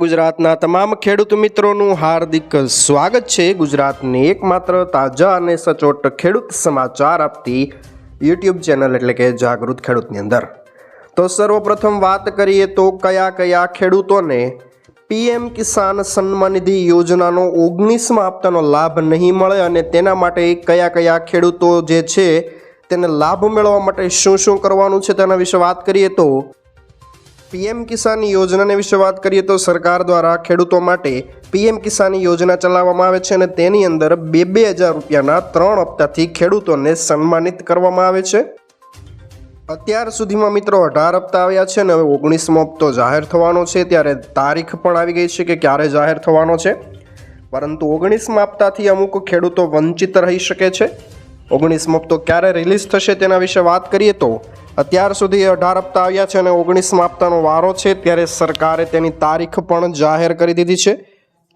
ગુજરાતના તમામ ખેડૂત મિત્રોનું હાર્દિક સ્વાગત છે. ગુજરાતની એકમાત્ર તાજા અને સચોટ ખેડૂત સમાચાર આપતી યુટ્યુબ ચેનલ એટલે કે જાગૃત ખેડૂતની અંદર. તો સર્વપ્રથમ વાત કરીએ તો કયા કયા ખેડૂતોને પીએમ કિસાન સન્માનિધિ યોજનાનો ઓગણીસમાં હપ્તાનો લાભ નહીં મળે અને તેના માટે કયા કયા ખેડૂતો જે છે તેને લાભ મેળવવા માટે શું શું કરવાનું છે તેના વિશે વાત કરીએ તો પીએમ કિસાન યોજનાને વિશે વાત કરીએ તો સરકાર દ્વારા ખેડૂતો માટે પીએમ કિસાન યોજના ચલાવવામાં આવે છે અને તેની અંદર બે બે હજાર રૂપિયાના ત્રણ હપ્તાથી ખેડૂતોને સન્માનિત કરવામાં આવે છે. અત્યાર સુધીમાં મિત્રો અઢાર હપ્તા આવ્યા છે અને હવે ઓગણીસમો હપ્તો જાહેર થવાનો છે. ત્યારે તારીખ પણ આવી ગઈ છે કે ક્યારે જાહેર થવાનો છે. પરંતુ ઓગણીસમા હપ્તાથી અમુક ખેડૂતો વંચિત રહી શકે છે. ઓગણીસમો હપ્તો ક્યારે રિલીઝ થશે તેના વિશે વાત કરીએ તો અત્યાર સુધી અઢાર હપ્તા આવ્યા છે અને ઓગણીસ હપ્તાનો વારો છે. ત્યારે સરકારે તેની તારીખ પણ જાહેર કરી દીધી છે.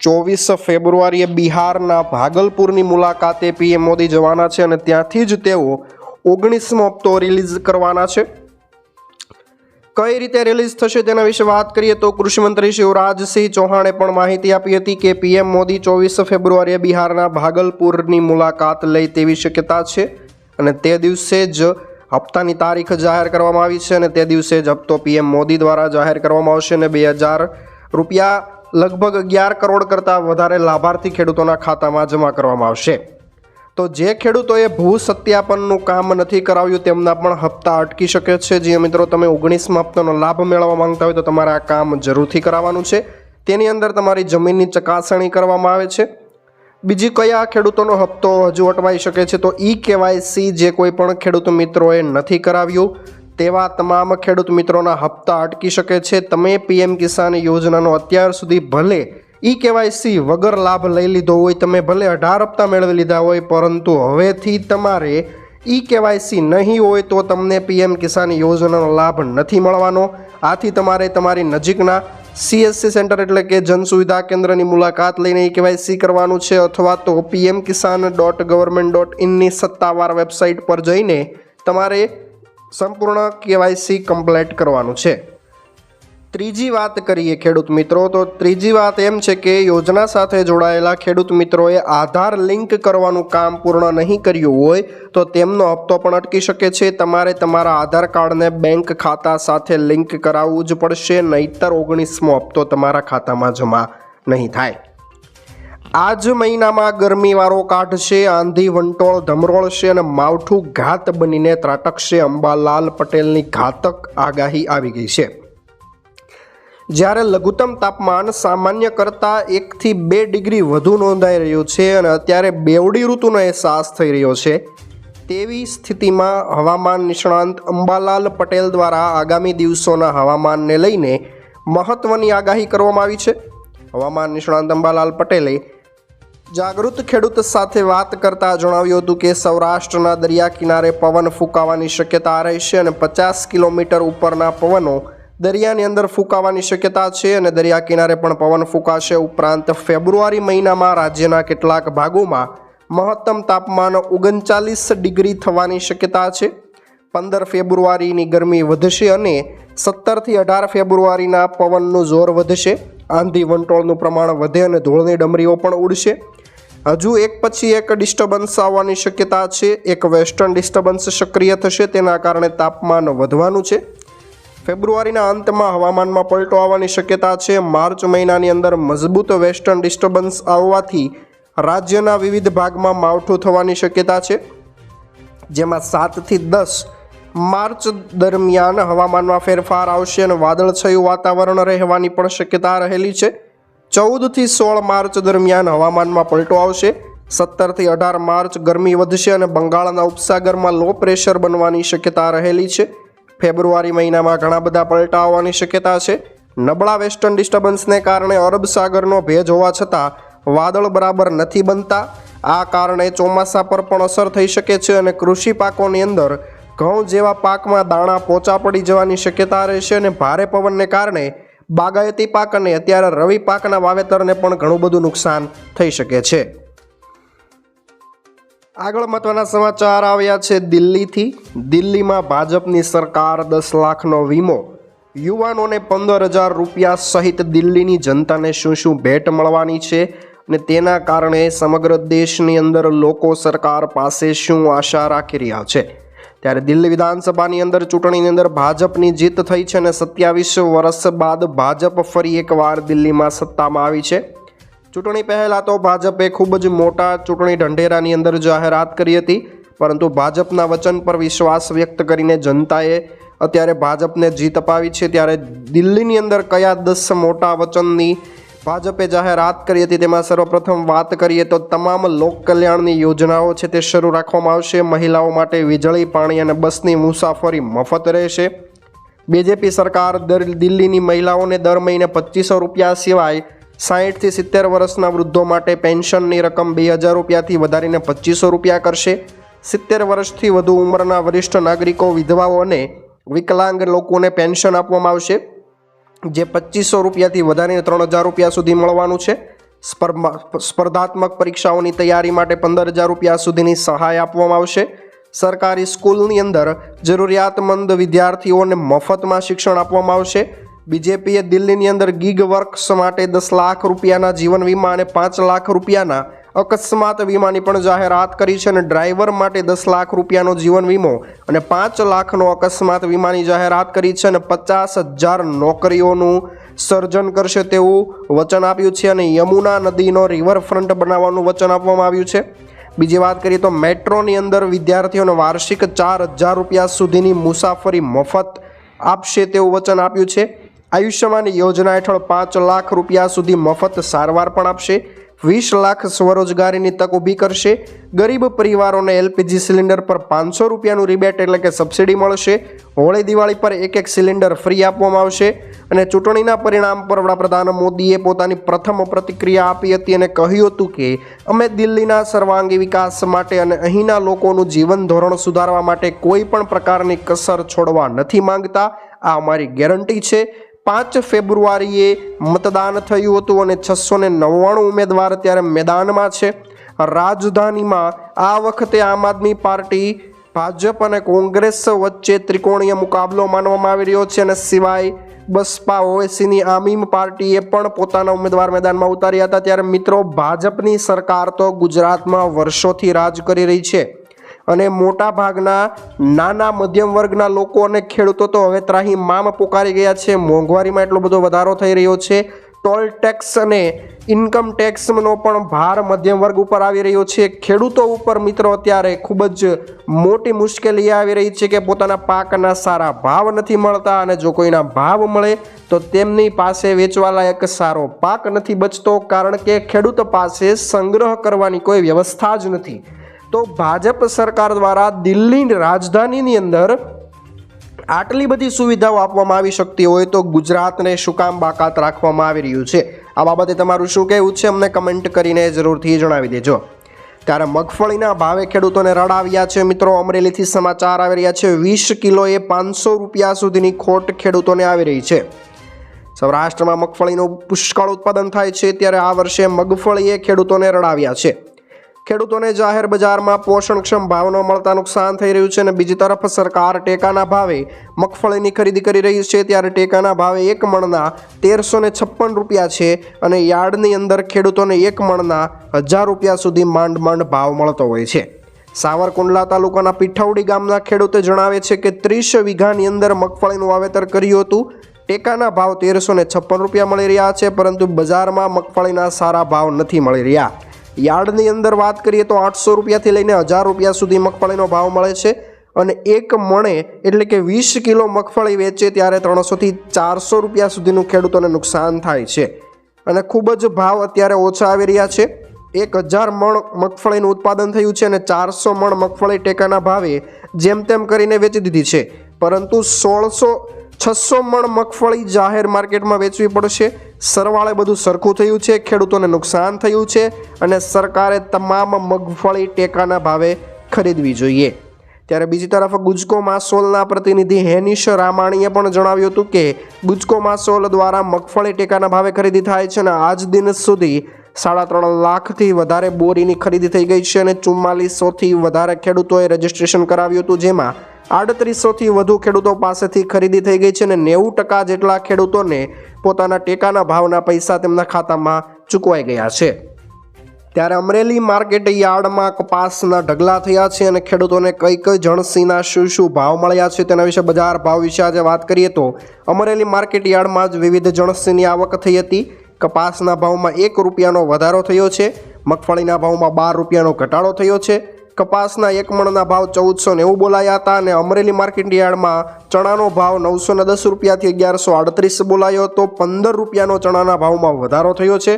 ચોવીસ ફેબ્રુઆરીએ બિહારના ભાગલપુરની મુલાકાતે પીએમ મોદી જવાના છે અને ત્યાંથી જ તેઓ ઓગણીસમો હપ્તો રિલીઝ કરવાના છે. કઈ રીતે રિલીઝ થશે તેના વિશે વાત કરીએ તો કૃષિમંત્રી શિવરાજસિંહ ચૌહાણે પણ માહિતી આપી હતી કે પીએમ મોદી ચોવીસ ફેબ્રુઆરીએ બિહારના ભાગલપુરની મુલાકાત લઈ તેવી શક્યતા છે. અને તે દિવસે જ હપ્તાની તારીખ જાહેર કરવામાં આવી છે અને તે દિવસે જ હપ્તો પીએમ મોદી દ્વારા જાહેર કરવામાં આવશે અને બે હજાર રૂપિયા લગભગ અગિયાર કરોડ કરતાં વધારે લાભાર્થી ખેડૂતોના ખાતામાં જમા કરવામાં આવશે. તો જે ખેડૂતોએ ભૂ સત્યાપનનું કામ નથી કરાવ્યું તેમના પણ હપ્તા અટકી શકે છે. જે મિત્રો, તમે ઓગણીસમાં હપ્તાનો લાભ મેળવવા માંગતા હોય તો તમારે આ કામ જરૂરથી કરાવવાનું છે. તેની અંદર તમારી જમીનની ચકાસણી કરવામાં આવે છે. બીજી કયા ખેડૂતોનો હપ્તો હજુ અટવાઈ શકે છે તો ઈ કેવાયસી જે કોઈ પણ ખેડૂત મિત્રોએ નથી કરાવ્યું, તેવા તમામ ખેડૂત મિત્રોના હપ્તા અટકી શકે છે. તમે પીએમ કિસાન યોજનાનો અત્યાર સુધી ભલે ઈ કેવાયસી વગર લાભ લઈ લીધો હોય, તમે ભલે અઢાર હપ્તા મેળવી લીધા હોય, પરંતુ હવેથી તમારે ઈ કેવાયસી નહીં હોય તો તમને પીએમ કિસાન યોજનાનો લાભ નથી મળવાનો. આથી તમારે તમારી નજીકના સીએસસી સેન્ટર એટલે કે જન સુવિધા કેન્દ્રની મુલાકાત લઈને કેવાયસી કરવાનું છે અથવા તો PM Kisan dot government dot ઇનની સત્તાવાર વેબસાઇટ પર જઈને તમારે સંપૂર્ણ કેવાયસી કમ્પ્લેટ કરવાનું છે. ત્રીજી વાત કરીએ ખેડૂત મિત્રો, તો ત્રીજી વાત એમ છે કે યોજના સાથે જોડાયેલા ખેડૂત મિત્રોએ આધાર લિંક કરવાનું કામ પૂર્ણ નહીં કર્યું હોય, તો તેમનો હપ્તો પણ અટકી શકે છે. તમારે તમારા આધાર કાર્ડને બેંક ખાતા સાથે લિંક કરાવવું જ પડશે, નહીતર ઓગણીસમો હપ્તો તમારા ખાતામાં જમા નહીં થાય. આ જ મહિનામાં ગરમીવાળો કાઢશે, આંધી વંટોળ ધમરોળશે અને માવઠું ઘાત બનીને ત્રાટકશે. અંબાલાલ પટેલની ઘાતક આગાહી આવી ગઈ છે. જ્યારે લઘુત્તમ તાપમાન સામાન્ય કરતાં એકથી બે ડિગ્રી વધુ નોંધાઈ રહ્યું છે અને અત્યારે બેવડી ઋતુનો અહેસાસ થઈ રહ્યો છે. તેવી સ્થિતિમાં હવામાન નિષ્ણાંત અંબાલાલ પટેલ દ્વારા આગામી દિવસોના હવામાનને લઈને મહત્ત્વની આગાહી કરવામાં આવી છે. હવામાન નિષ્ણાંત અંબાલાલ પટેલે જાગૃત ખેડૂત સાથે વાત કરતા જણાવ્યું હતું કે સૌરાષ્ટ્રના દરિયા કિનારે પવન ફૂંકાવાની શક્યતા રહેશે અને પચાસ કિલોમીટર ઉપરના પવનો દરિયાની અંદર ફૂંકાવાની શક્યતા છે અને દરિયા કિનારે પણ પવન ફૂંકાશે. ઉપરાંત ફેબ્રુઆરી મહિનામાં રાજ્યના કેટલાક ભાગોમાં મહત્તમ તાપમાન ઓગણચાલીસ ડિગ્રી થવાની શક્યતા છે. પંદર ફેબ્રુઆરીની ગરમી વધશે અને સત્તરથી અઢાર ફેબ્રુઆરીના પવનનું જોર વધશે. આંધી વંટોળનું પ્રમાણ વધે અને ધૂળની ડમરીઓ પણ ઉડશે. હજુ એક પછી એક ડિસ્ટર્બન્સ આવવાની શક્યતા છે. એક વેસ્ટર્ન ડિસ્ટર્બન્સ સક્રિય થશે, તેના કારણે તાપમાન વધવાનું છે. ફેબ્રુઆરીના અંતમાં હવામાનમાં પલટો આવવાની શક્યતા છે. માર્ચ મહિનાની અંદર મજબૂત વેસ્ટર્ન ડિસ્ટર્બન્સ આવવાથી રાજ્યના વિવિધ ભાગમાં માવઠું થવાની શક્યતા છે. જેમાં સાતથી દસ માર્ચ દરમિયાન હવામાનમાં ફેરફાર આવશે અને વાદળછાયું વાતાવરણ રહેવાની પણ શક્યતા રહેલી છે. ચૌદથી સોળ માર્ચ દરમિયાન હવામાનમાં પલટો આવશે. સત્તરથી અઢાર માર્ચ ગરમી વધશે અને બંગાળના ઉપસાગરમાં લો પ્રેશર બનવાની શક્યતા રહેલી છે. ફેબ્રુઆરી મહિનામાં ઘણા બધા પલટા આવવાની શક્યતા છે. નબળા વેસ્ટર્ન ડિસ્ટર્બન્સને કારણે અરબ સાગરનો ભેજ હોવા છતાં વાદળ બરાબર નથી બનતા. આ કારણે ચોમાસા પર પણ અસર થઈ શકે છે અને કૃષિ પાકોની અંદર ઘઉં જેવા પાકમાં દાણા પોચા પડી જવાની શક્યતા રહેશે અને ભારે પવનને કારણે બાગાયતી પાક અને અત્યારે રવિ પાકના વાવેતરને પણ ઘણું બધું નુકસાન થઈ શકે છે. આગળ મહત્વના સમાચાર આવ્યા છે દિલ્હીથી. દિલ્હીમાં ભાજપની સરકાર દસ લાખનો વીમો. યુવાનોને પંદર હજાર રૂપિયા સહિત દિલ્હીની જનતાને શું શું ભેટ મળવાની છે અને તેના કારણે સમગ્ર દેશની અંદર લોકો સરકાર પાસે શું આશા રાખી રહ્યા છે? ત્યારે દિલ્હી વિધાનસભાની અંદર ચૂંટણીની અંદર ભાજપની જીત થઈ છે અને સત્યાવીસ વર્ષ બાદ ભાજપ ફરી એકવાર દિલ્હીમાં સત્તામાં આવી છે. ચૂંટણી પહેલાં તો ભાજપે ખૂબ જ મોટા ચૂંટણી ઢંઢેરાની અંદર જાહેરાત કરી હતી, પરંતુ ભાજપના વચન પર વિશ્વાસ વ્યક્ત કરીને જનતાએ અત્યારે ભાજપને જીત અપાવી છે. ત્યારે દિલ્હીની અંદર કયા દસ મોટા વચનની ભાજપે જાહેરાત કરી હતી તેમાં સર્વપ્રથમ વાત કરીએ તો તમામ લોક કલ્યાણની યોજનાઓ છે તે શરૂ રાખવામાં આવશે. મહિલાઓ માટે વીજળી, પાણી અને બસની મુસાફરી મફત રહેશે. બીજેપી સરકાર દર દિલ્હીની મહિલાઓને દર મહિને પચીસો રૂપિયા સિવાય સાહીઠથી સિત્તેર વર્ષના વૃદ્ધો માટે પેન્શનની રકમ બે હજાર રૂપિયાથી વધારીને પચીસો રૂપિયા કરશે. સિત્તેર વર્ષથી વધુ ઉંમરના વરિષ્ઠ નાગરિકો, વિધવાઓ અને વિકલાંગ લોકોને પેન્શન આપવામાં આવશે, જે પચીસો રૂપિયાથી વધારીને ત્રણ હજાર રૂપિયા સુધી મળવાનું છે. સ્પર્ધા- સ્પર્ધાત્મક પરીક્ષાઓની તૈયારી માટે પંદર હજાર રૂપિયા સુધીની સહાય આપવામાં આવશે. સરકારી સ્કૂલની અંદર જરૂરિયાતમંદ વિદ્યાર્થીઓને મફતમાં શિક્ષણ આપવામાં આવશે. બીજેપીએ દિલ્હીની અંદર ગીગ વર્ક્સ માટે દસ લાખ રૂપિયાના જીવન વીમા અને પાંચ લાખ રૂપિયાના અકસ્માત વીમાની પણ જાહેરાત કરી છે અને ડ્રાઈવર માટે દસ લાખ રૂપિયાનો જીવન વીમો અને પાંચ લાખનો અકસ્માત વીમાની જાહેરાત કરી છે અને પચાસ હજાર નોકરીઓનું સર્જન કરશે તેવું વચન આપ્યું છે અને યમુના નદીનો રિવરફ્રન્ટ બનાવવાનું વચન આપવામાં આવ્યું છે. બીજી વાત કરીએ તો મેટ્રોની અંદર વિદ્યાર્થીઓને વાર્ષિક ચાર હજાર રૂપિયા સુધીની મુસાફરી મફત આપશે તેવું વચન આપ્યું છે. આયુષ્યમાન યોજના હેઠળ પાંચ લાખ રૂપિયા સુધી મફત સારવાર પણ આપશે, વીસ લાખ સ્વરોજગારીની તક ઊભી કરશે, ગરીબ પરિવારોને એલપીજી સિલિન્ડર પર પાંચસો રૂપિયાનું રિબેટ એટલે કે સબસિડી મળશે, હોળી દિવાળી પર એક એક સિલિન્ડર ફ્રી આપવામાં આવશે અને ચૂંટણીના પરિણામ પર વડાપ્રધાન મોદીએ પોતાની પ્રથમ પ્રતિક્રિયા આપી હતી અને કહ્યું હતું કે, અમે દિલ્હીના સર્વાંગી વિકાસ માટે અને અહીંના લોકોનું જીવન ધોરણ સુધારવા માટે કોઈ પણ પ્રકારની કસર છોડવા નથી માંગતા. આ અમારી ગેરંટી છે. પાંચ ફેબ્રુઆરીએ મતદાન થયું હતું અને છસો ને નવ્વાણું ઉમેદવાર અત્યારે મેદાનમાં છે. રાજધાનીમાં આ વખતે આમ આદમી પાર્ટી, ભાજપ અને કોંગ્રેસ વચ્ચે ત્રિકોણીય મુકાબલો માનવામાં આવી રહ્યો છે અને સિવાય બસપા ઓવેસીની આમીમ પાર્ટીએ પણ પોતાના ઉમેદવાર મેદાનમાં ઉતાર્યા હતા. ત્યારે મિત્રો, ભાજપની સરકાર તો ગુજરાતમાં વર્ષોથી રાજ કરી રહી છે. અને મોટા ભાગના નાના મધ્યમ વર્ગના લોકો અને ખેડૂતો તો હવે ત્રાહી મામ પોકારી ગયા છે. મોંઘવારીમાં એટલો બધો વધારો થઈ રહ્યો છે. ટોલ ટેક્સ અને ઇન્કમ ટેક્સનો પણ ભાર મધ્યમ વર્ગ ઉપર આવી રહ્યો છે. ખેડૂતો ઉપર મિત્રો અત્યારે ખૂબ જ મોટી મુશ્કેલી આવી રહી છે કે પોતાના પાકના સારા ભાવ નથી મળતા અને જો કોઈના ભાવ મળે તો તેમની પાસે વેચવાલાયક સારો પાક નથી બચતો કારણ કે ખેડૂત પાસે સંગ્રહ કરવાની કોઈ વ્યવસ્થા જ નથી. તો ભાજપ સરકાર દ્વારા દિલ્હી રાજધાનીની અંદર આટલી બધી સુવિધાઓ આપવામાં આવી શકતી હોય તો ગુજરાતને શું કામ બાકાત રાખવામાં આવી રહ્યું છે? આ બાબતે તમારું શું કહેવું છે? અમને કમેન્ટ કરીને જરૂરથી જણાવી દેજો. ત્યારે મગફળીના ભાવે ખેડૂતોને રડાવ્યા છે મિત્રો. અમરેલીથી સમાચાર આવી રહ્યા છે. વીસ કિલોએ પાંચસો રૂપિયા સુધીની ખોટ ખેડૂતોને આવી રહી છે. સૌરાષ્ટ્રમાં મગફળીનું પુષ્કળ ઉત્પાદન થાય છે. ત્યારે આ વર્ષે મગફળીએ ખેડૂતોને રડાવ્યા છે. ખેડૂતોને જાહેર બજારમાં પોષણક્ષમ ભાવ ન મળતા નુકસાન થઈ રહ્યું છે અને બીજી તરફ સરકાર ટેકાના ભાવે મગફળીની ખરીદી કરી રહી છે, ત્યારે ટેકાના ભાવે એક મણના તેરસો છપ્પન રૂપિયા છે અને યાર્ડની અંદર ખેડૂતોને એક મણના હજાર રૂપિયા સુધી માંડ માંડ ભાવ મળતો હોય છે. સાવરકુંડલા તાલુકાના પીઠાવડી ગામના ખેડૂતે જણાવે છે કે ત્રીસ વીઘાની અંદર મગફળીનું વાવેતર કર્યું હતું. ટેકાના ભાવ તેરસો છપ્પન રૂપિયા મળી રહ્યા છે, પરંતુ બજારમાં મગફળીના સારા ભાવ નથી મળી રહ્યા. યાર્ડની અંદર વાત કરીએ તો આઠસો રૂપિયાથી લઈને હજાર રૂપિયા સુધી મગફળીનો ભાવ મળે છે અને એક મણે એટલે કે વીસ કિલો મગફળી વેચે ત્યારે ત્રણસોથી ચારસો રૂપિયા સુધીનું ખેડૂતોને નુકસાન થાય છે. અને ખૂબ જ ભાવ અત્યારે ઓછા આવી રહ્યા છે. એક હજાર મણ મગફળીનું ઉત્પાદન થયું છે અને ચારસો મણ મગફળી ટેકાના ભાવે જેમ તેમ કરીને વેચી દીધી છે. પરંતુ સોળસો છસો મણ મગફળી જાહેર માર્કેટમાં વેચવી પડશે. સરવાળે બધું સરખું થયું છે, ખેડૂતોને નુકસાન થયું છે અને સરકારે તમામ મગફળી ટેકાના ભાવે ખરીદવી જોઈએ. ત્યારે બીજી તરફ ગુજકો માસોલના પ્રતિનિધિ હેનિશ રામાણીએ પણ જણાવ્યું હતું કે ગુજકો માસોલ દ્વારા મગફળી ટેકાના ભાવે ખરીદી થાય છે અને આજ દિન સુધી સાડા ત્રણ લાખથી વધારે બોરીની ખરીદી થઈ ગઈ છે અને ચુમ્માલીસોથી વધારે ખેડૂતોએ રજીસ્ટ્રેશન કરાવ્યું હતું, જેમાં આડત્રીસોથી વધુ ખેડૂતો પાસેથી ખરીદી થઈ ગઈ છે અને નેવું ટકા જેટલા ખેડૂતોને પોતાના ટેકાના ભાવના પૈસા તેમના ખાતામાં ચૂકવાઈ ગયા છે. ત્યારે અમરેલી માર્કેટ યાર્ડમાં કપાસના ઢગલા થયા છે અને ખેડૂતોને કઈ કઈ જણસીના શું શું ભાવ મળ્યા છે તેના વિશે બજાર ભાવ વિશે આજે વાત કરીએ તો અમરેલી માર્કેટ યાર્ડમાં જ વિવિધ જણસીની આવક થઈ હતી. કપાસના ભાવમાં એક રૂપિયાનો વધારો થયો છે. મગફળીના ભાવમાં બાર રૂપિયાનો ઘટાડો થયો છે. કપાસના એક મણના ભાવ ચૌદસો નેવું બોલાયા હતા અને અમરેલી માર્કેટ યાર્ડમાં ચણાનો ભાવ નવસો ને દસ રૂપિયાથી અગિયારસો આડત્રીસ બોલાયો હતો. પંદર રૂપિયાનો ચણાના ભાવમાં વધારો થયો છે.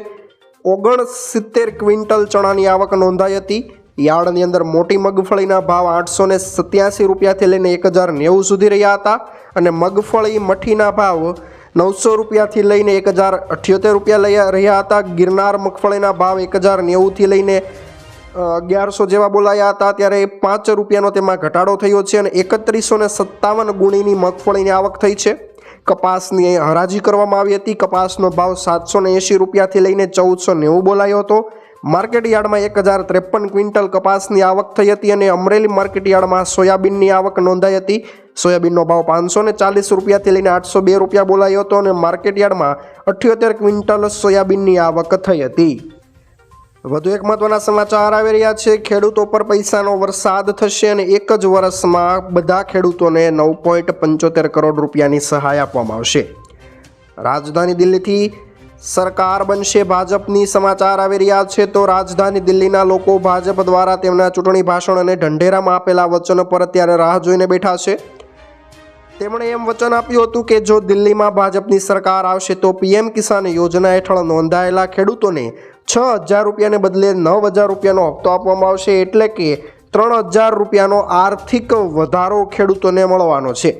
ઓગણસિત્તેર ક્વિન્ટલ ચણાની આવક નોંધાઈ હતી. યાર્ડની અંદર મોટી મગફળીના ભાવ આઠસો ને સત્યાસી રૂપિયાથી લઈને એક હજાર નેવું સુધી રહ્યા હતા અને મગફળી મઠીના ભાવ નવસો રૂપિયાથી લઈને એક હજાર અઠ્યોતેર રૂપિયા લઈ રહ્યા હતા. ગિરનાર મગફળીના ભાવ એક હજાર નેવુંથી લઈને અગિયારસો જેવા બોલાયા હતા, ત્યારે પાંચ રૂપિયાનો તેમાં ઘટાડો થયો છે અને એકત્રીસો ને સત્તાવન ગુણીની મગફળીની આવક થઈ છે. કપાસની હરાજી કરવામાં આવી હતી. કપાસનો ભાવ સાતસો ને એંશી રૂપિયાથી લઈને ચૌદસો નેવું બોલાયો હતો. માર્કેટ યાર્ડમાં એક હજાર ત્રેપન ક્વિન્ટલ કપાસની આવક થઈ હતી અને અમરેલી માર્કેટ યાર્ડમાં સોયાબીનની આવક નોંધાઈ હતી. સોયાબીનનો ભાવ પાંચસો ને ચાલીસ રૂપિયાથી લઈને આઠસો બે રૂપિયા બોલાયો હતો અને માર્કેટ યાર્ડમાં અઠ્યોતેર ક્વિન્ટલ સોયાબીનની આવક થઈ હતી. વધુ એક મહત્વના સમાચાર આવી રહ્યા છે. ખેડૂતો પર પૈસાનો વરસાદ થશે અને એક જ વર્ષમાં બધા ખેડૂતોને નવ પોઈન્ટ પંચોતેર કરોડ રૂપિયાની સહાય આપવામાં આવશે. રાજધાની દિલ્હીથી સરકાર બનશે ભાજપની સમાચાર આવી રહ્યા છે. તો રાજધાની દિલ્હીના લોકો ભાજપ દ્વારા તેમના ચૂંટણી ભાષણ અને ઢંઢેરામાં આપેલા વચનો પર અત્યારે રાહ જોઈને બેઠા છે. તેમણે એમ વચન આપ્યું હતું કે જો દિલ્હીમાં ભાજપની સરકાર આવશે તો પીએમ કિસાન યોજના હેઠળ નોંધાયેલા ખેડૂતોને છ હજાર રૂપિયાને બદલે નવ હજાર રૂપિયાનો હપ્તો આપવામાં આવશે એટલે કે ત્રણ હજાર રૂપિયાનો આર્થિક વધારો ખેડૂતોને મળવાનો છે.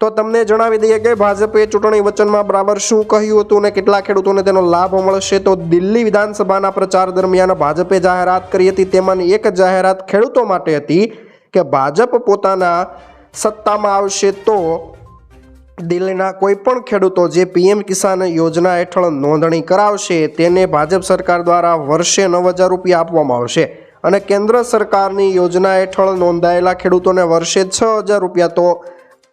તો તમને જણાવી દઈએ કે ભાજપે ચૂંટણી વચનમાં બરાબર શું કહ્યું હતું અને કેટલા ખેડૂતોને તેનો લાભ મળશે? તો દિલ્હી વિધાનસભાના પ્રચાર દરમિયાન ભાજપે જાહેરાત કરી હતી. તેમાંની એક જાહેરાત ખેડૂતો માટે હતી કે ભાજપ પોતાના સત્તામાં આવશે તો દિલ્હીના કોઈ પણ ખેડૂતો જે પીએમ કિસાન યોજના હેઠળ નોંધણી કરાવશે, તેને ભાજપ સરકાર દ્વારા વર્ષે નવ હજાર રૂપિયા આપવામાં આવશે. અને કેન્દ્ર સરકારની યોજના હેઠળ નોંધાયેલા ખેડૂતોને વર્ષે છ હજાર રૂપિયા તો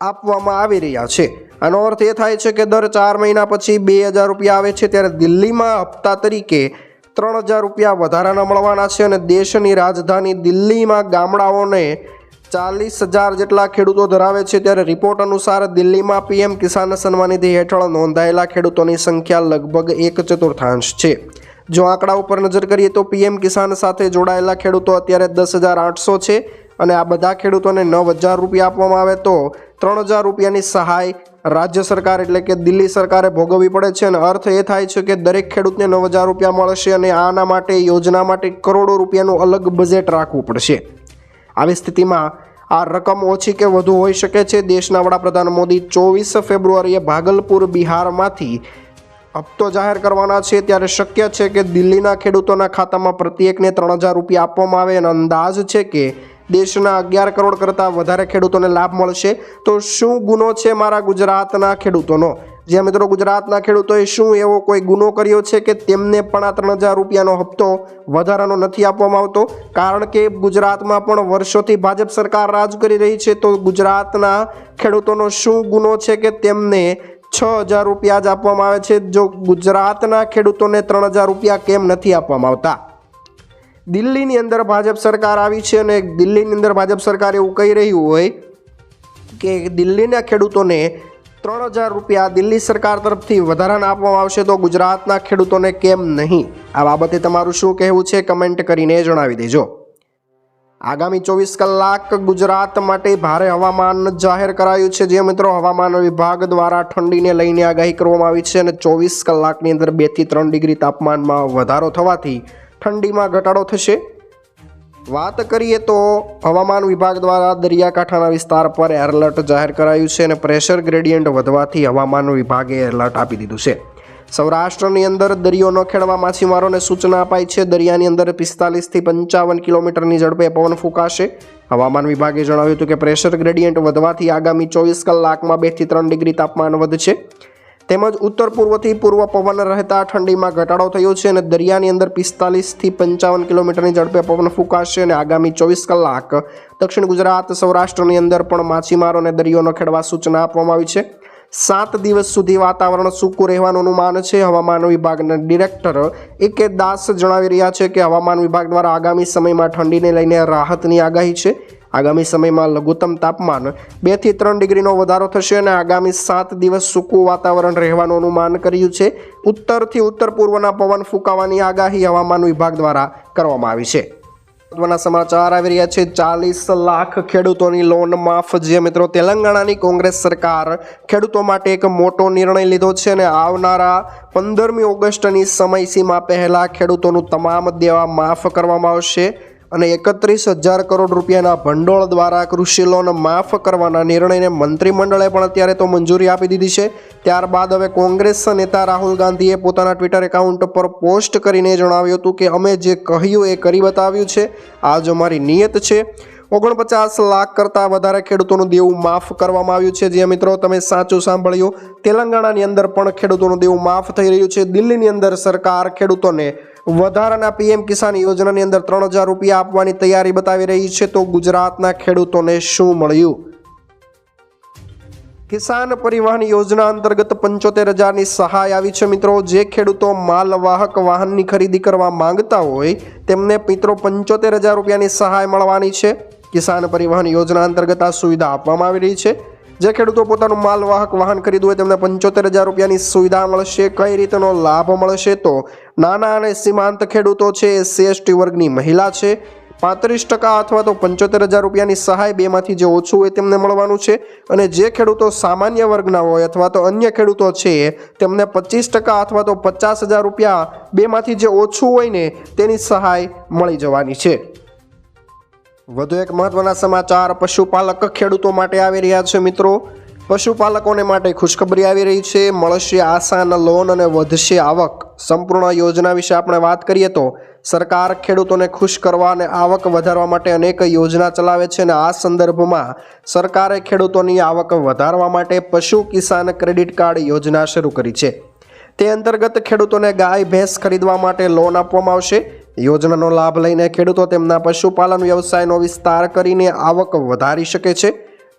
આપવામાં આવી રહ્યા છે. આનો અર્થ એ થાય છે કે દર ચાર મહિના પછી બે હજાર રૂપિયા આવે છે, ત્યારે દિલ્હીમાં હપ્તા તરીકે ત્રણ હજાર રૂપિયા વધારાના મળવાના છે અને દેશની રાજધાની દિલ્હીમાં ગામડાઓને ચાલીસ હજાર જેટલા ખેડૂતો ધરાવે છે ત્યારે રિપોર્ટ અનુસાર દિલ્હીમાં પીએમ કિસાન સન્માન નિધિ હેઠળ નોંધાયેલા ખેડૂતોની સંખ્યા લગભગ એક ચતુર્થાંશ છે. જો આંકડા ઉપર નજર કરીએ તો પીએમ કિસાન સાથે જોડાયેલા ખેડૂતો અત્યારે દસ હજાર આઠસો છે અને આ બધા ખેડૂતોને નવ હજાર રૂપિયા આપવામાં આવે તો ત્રણ હજાર રૂપિયાની સહાય રાજ્ય સરકાર એટલે કે દિલ્હી સરકારે ભોગવવી પડે છે અને અર્થ એ થાય છે કે દરેક ખેડૂતને નવ હજાર રૂપિયા મળશે અને આના માટે, યોજના માટે કરોડો રૂપિયાનું અલગ બજેટ રાખવું પડશે. આવી સ્થિતિમાં આ રકમ ઓછી કે વધુ હોઈ શકે છે. દેશના વડાપ્રધાન મોદી ચોવીસ ફેબ્રુઆરીએ ભાગલપુર બિહારમાંથી હપ્તો જાહેર કરવાના છે. ત્યારે શક્ય છે કે દિલ્હીના ખેડૂતોના ખાતામાં પ્રત્યેકને ત્રણ હજાર રૂપિયા આપવામાં આવે અને અંદાજ છે કે દેશના અગિયાર કરોડ કરતાં વધારે ખેડૂતોને લાભ મળશે. તો શું ગુનો છે મારા ગુજરાતના ખેડૂતોનો? જ્યાં મિત્રો ગુજરાતના ખેડૂતોએ શું એવો કોઈ ગુનો કર્યો છે કે તેમને પણ આ ત્રણ હજાર રૂપિયાનો હપ્તો વધારાનો નથી આપવામાં આવતો? કારણ કે ગુજરાતમાં પણ વર્ષોથી ભાજપ સરકાર રાજ કરી રહી છે, તો ગુજરાતના ખેડૂતોનો શું ગુનો છે કે તેમને છ હજાર રૂપિયા જ આપવામાં આવે છે? જો ગુજરાતના ખેડૂતોને ત્રણ હજાર રૂપિયા કેમ નથી આપવામાં આવતા? દિલ્હીની અંદર ભાજપ સરકાર આવી છે અને દિલ્હીની અંદર ભાજપ સરકાર એવું કહી રહ્યું હોય કે દિલ્હીના ખેડૂતોને ત્રણ હજાર રૂપિયા દિલ્હી સરકાર તરફથી વધારાના આપવામાં આવશે તો ગુજરાતના ખેડૂતોને કેમ નહીં? આ બાબતે તમારું શું કહેવું છે કમેન્ટ કરીને જણાવી દેજો. આગામી ચોવીસ કલાક ગુજરાત માટે ભારે હવામાન જાહેર કરાયું છે. જે મિત્રો, હવામાન વિભાગ દ્વારા ઠંડીને લઈને આગાહી કરવામાં આવી છે અને ચોવીસ કલાકની અંદર બેથી ત્રણ ડિગ્રી તાપમાનમાં વધારો થવાથી ઠંડીમાં ઘટાડો થશે. વાત કરીએ તો હવામાન વિભાગ દ્વારા દરિયાકાંઠાના વિસ્તાર પર એલર્ટ જાહેર કરાયું છે અને પ્રેશર ગ્રેડિયન્ટ વધવાથી હવામાન વિભાગે એલર્ટ આપી દીધું છે. સૌરાષ્ટ્રની અંદર દરિયો ન ખેડવા માછીમારોને સૂચના અપાઈ છે. દરિયાની અંદર પિસ્તાલીસથી પંચાવન કિલોમીટરની ઝડપે પવન ફૂંકાશે. હવામાન વિભાગે જણાવ્યું હતું કે પ્રેશર ગ્રેડિયન્ટ વધવાથી આગામી ચોવીસ કલાકમાં બેથી ત્રણ ડિગ્રી તાપમાન વધશે. તેમજ ઉત્તર પૂર્વથી પૂર્વ પવન રહેતા ઠંડીમાં ઘટાડો થયો છે અને દરિયાની અંદર પિસ્તાલીસથી પંચાવન કિલોમીટરની ઝડપે પવન ફૂંકાશે અને આગામી ચોવીસ કલાક દક્ષિણ ગુજરાત, સૌરાષ્ટ્રની અંદર પણ માછીમારોને દરિયોનો ખેડવા સૂચના આપવામાં આવી છે. સાત દિવસ સુધી વાતાવરણ સૂકું રહેવાનું અનુમાન છે. હવામાન વિભાગના ડિરેક્ટર એ કે દાસ જણાવી રહ્યા છે કે હવામાન વિભાગ દ્વારા આગામી સમયમાં ઠંડીને લઈને રાહતની આગાહી છે. આગામી સમયમાં લઘુત્તમ તાપમાન બેથી ત્રણ ડિગ્રીનો વધારો થશે અને આગામી સાત દિવસ સૂકું વાતાવરણ રહેવાનું અનુમાન કર્યું છે. ઉત્તરથી ઉત્તર પૂર્વના પવન ફૂંકાવાની આગાહી હવામાન વિભાગ દ્વારા કરવામાં આવી છે. મહત્વના સમાચાર આવી રહ્યા છે. ચાલીસ લાખ ખેડૂતોની લોન માફ જે મિત્રો. તેલંગાણાની કોંગ્રેસ સરકાર ખેડૂતો માટે એક મોટો નિર્ણય લીધો છે અને આવનારા પંદરમી ઓગસ્ટની સમયસીમા પહેલાં ખેડૂતોનું તમામ દેવા માફ કરવામાં આવશે. અને એકત્રીસ હજાર કરોડ રૂપિયાના ભંડોળ દ્વારા કૃષિ લોન માફ કરવાના નિર્ણયને મંત્રીમંડળે પણ અત્યારે તો મંજૂરી આપી દીધી છે. ત્યારબાદ હવે કોંગ્રેસ નેતા રાહુલ ગાંધીએ પોતાના ટ્વિટર એકાઉન્ટ પર પોસ્ટ કરીને જણાવ્યું હતું કે અમે જે કહ્યું એ કરી બતાવ્યું છે. આ જ અમારી નિયત છે. ઓગણપચાસ લાખ કરતાં વધારે ખેડૂતોનું દેવું માફ કરવામાં આવ્યું છે. જે મિત્રો તમે સાચું સાંભળ્યું. તેલંગાણાની અંદર પણ ખેડૂતોનું દેવું માફ થઈ રહ્યું છે. દિલ્હીની અંદર સરકાર ખેડૂતોને વધારાના પીએમ કિસાન યોજનાની અંદર ત્રણ હજાર રૂપિયા આપવાની તૈયારી બતાવી રહી છે તો ગુજરાતના ખેડૂતોને શું મળ્યું? કિસાન પરિવહન યોજના અંતર્ગત પંચોતેર હજારની સહાય આવી છે મિત્રો. જે ખેડૂતો માલવાહક વાહનની ખરીદી કરવા માંગતા હોય, તેમને મિત્રો પંચોતેર હજાર રૂપિયાની સહાય મળવાની છે. કિસાન પરિવહન યોજના અંતર્ગત આ સુવિધા આપવામાં આવી રહી છે. જે ખેડૂતો પોતાનું માલવાહક વાહન ખરીદવું હોય તેમને પંચોતેર હજાર રૂપિયાની સુવિધા મળશે. કઈ રીતનો લાભ મળશે તો નાના અને સીમાંત ખેડૂતો છે એ સીએસટી વર્ગની મહિલા છે. પાંત્રીસ ટકા અથવા તો પંચોતેર હજાર રૂપિયાની સહાય બેમાંથી જે ઓછું હોય તેમને મળવાનું છે અને જે ખેડૂતો સામાન્ય વર્ગના હોય અથવા તો અન્ય ખેડૂતો છે તેમને પચીસ ટકા અથવા તો પચાસ હજાર રૂપિયા બેમાંથી જે ઓછું હોય ને તેની સહાય મળી જવાની છે. વધુ એક મહત્વના સમાચાર. પશુપાલક ખેડૂતો માટે આવી રહ્યા છે મિત્રો. પશુપાલકોને માટે ખુશખબરી આવી રહી છે. મળશે આસાન લોન અને વધશે આવક. સંપૂર્ણ યોજના વિશે આપણે વાત કરીએ તો, સરકાર ખેડૂતોને ખુશ કરવા અને આવક વધારવા માટે અનેક યોજના ચલાવે છે અને આ સંદર્ભમાં સરકારે ખેડૂતોની આવક વધારવા માટે પશુ કિસાન ક્રેડિટ કાર્ડ યોજના શરૂ કરી છે. તે અંતર્ગત ખેડૂતોને ગાય, ભેંસ ખરીદવા માટે લોન આપવામાં આવશે. યોજનાનો લાભ લઈને ખેડૂતો તેમના પશુપાલન વ્યવસાયનો વિસ્તાર કરીને આવક વધારી શકે છે.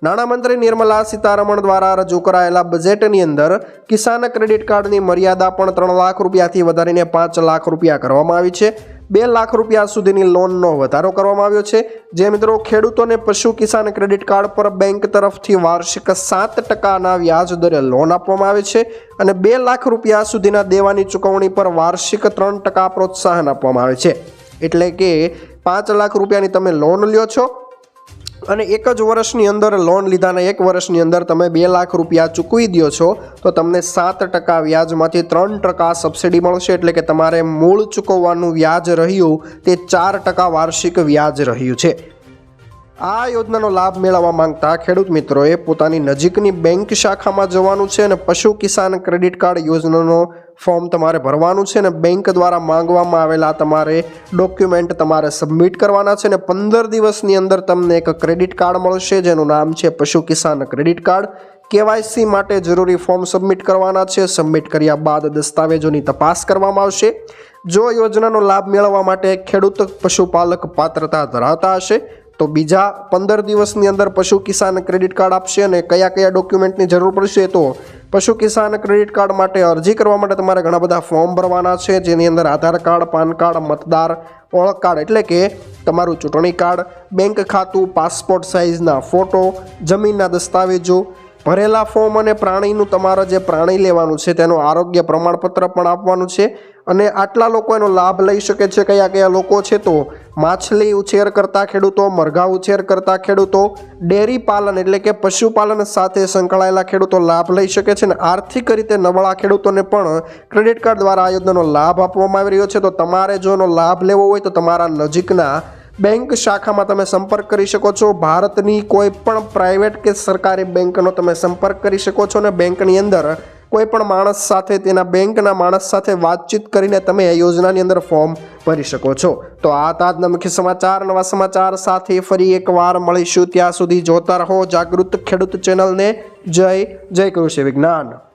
નાણામંત્રી નિર્મલા સીતારમણ દ્વારા રજૂ કરાયેલા બજેટની અંદર કિસાન ક્રેડિટ કાર્ડની મર્યાદા પણ ત્રણ લાખ રૂપિયાથી વધારીને પાંચ લાખ રૂપિયા કરવામાં આવી છે. બે લાખ રૂપિયા સુધીની લોનનો વધારો કરવામાં આવ્યો છે. જે મિત્રો ખેડૂતોને પશુ કિસાન ક્રેડિટ કાર્ડ પર બેંક તરફથી વાર્ષિક સાત ટકાના વ્યાજ દરે લોન આપવામાં આવે છે અને બે લાખ રૂપિયા સુધીના દેવાની ચૂકવણી પર વાર્ષિક ત્રણ ટકા પ્રોત્સાહન આપવામાં આવે છે. એટલે કે પાંચ લાખ રૂપિયાની તમે લોન લ્યો છો અને એક જ વર્ષની અંદર લોન લીધાના એક વર્ષની અંદર તમે બે લાખ રૂપિયા ચૂકવી દો છો, તો તમને સાત ટકા વ્યાજમાંથી ત્રણ ટકા સબસિડી મળશે, એટલે કે તમારે મૂળ ચૂકવવાનું વ્યાજ રહ્યું તે ચાર ટકા વાર્ષિક વ્યાજ રહ્યું છે. આ યોજનાનો લાભ મેળવવા માંગતા ખેડૂત મિત્રોએ પોતાની નજીકની બેંક શાખામાં જવાનું છે અને પશુ કિસાન ક્રેડિટ કાર્ડ યોજનાનો ફોર્મ તમારે ભરવાનું છે અને બેંક દ્વારા માંગવામાં આવેલા તમારે ડોક્યુમેન્ટ તમારે સબમિટ કરવાના છે અને પંદર દિવસની અંદર તમને એક ક્રેડિટ કાર્ડ મળશે, જેનું નામ છે પશુ કિસાન ક્રેડિટ કાર્ડ. કેવાયસી માટે જરૂરી ફોર્મ સબમિટ કરવાના છે. સબમિટ કર્યા બાદ દસ્તાવેજોની તપાસ કરવામાં આવશે. જો યોજનાનો લાભ મેળવવા માટે ખેડૂત પશુપાલક પાત્રતા ધરાવતા હશે તો બીજા પંદર દિવસની અંદર પશુ કિસાન ક્રેડિટ કાર્ડ આપશે અને કયા કયા ડોક્યુમેન્ટની જરૂર પડશે તો પશુ કિસાન ક્રેડિટ કાર્ડ માટે અરજી કરવા માટે તમારે ઘણા બધા ફોર્મ ભરવાના છે, જેની અંદર આધાર કાર્ડ, પાન કાર્ડ, મતદાર, ઓળખ કાર્ડ એટલે કે તમારું ચૂંટણી કાર્ડ, બેંક ખાતું, પાસપોર્ટ સાઇઝના ફોટો, જમીનના દસ્તાવેજો, ભરેલા ફોર્મ અને પ્રાણીનું તમારે જે પ્રાણી લેવાનું છે તેનું આરોગ્ય પ્રમાણપત્ર પણ આપવાનું છે. અને આટલા લોકો એનો લાભ લઈ શકે છે કયા કયા લોકો છે તો માછલી ઉછેર કરતા ખેડૂતો, મરઘા ઉછેર કરતા ખેડૂતો, ડેરી પાલન એટલે કે પશુપાલન સાથે સંકળાયેલા ખેડૂતો લાભ લઈ શકે છે અને આર્થિક રીતે નબળા ખેડૂતોને પણ ક્રેડિટ કાર્ડ દ્વારા આ યોજનાનો લાભ આપવામાં આવી રહ્યો છે. તો તમારે જો એનો લાભ લેવો હોય તો તમારા નજીકના બેંક શાખામાં તમે સંપર્ક કરી શકો છો. ભારતની કોઈ પણ પ્રાઇવેટ કે સરકારી બેંકનો તમે સંપર્ક કરી શકો છો અને બેંકની અંદર કોઈ પણ માણસ સાથે, તેના બેંકના માણસ સાથે વાતચીત કરીને તમે આ યોજનાની અંદર ફોર્મ ભરી શકો છો. તો આ તાજના મુખ્ય સમાચાર. નવા સમાચાર સાથે ફરી એકવાર મળીશું. ત્યાં સુધી જોતા રહો જાગૃત ખેડૂત ચેનલને. જય જય કૃષિ વિજ્ઞાન.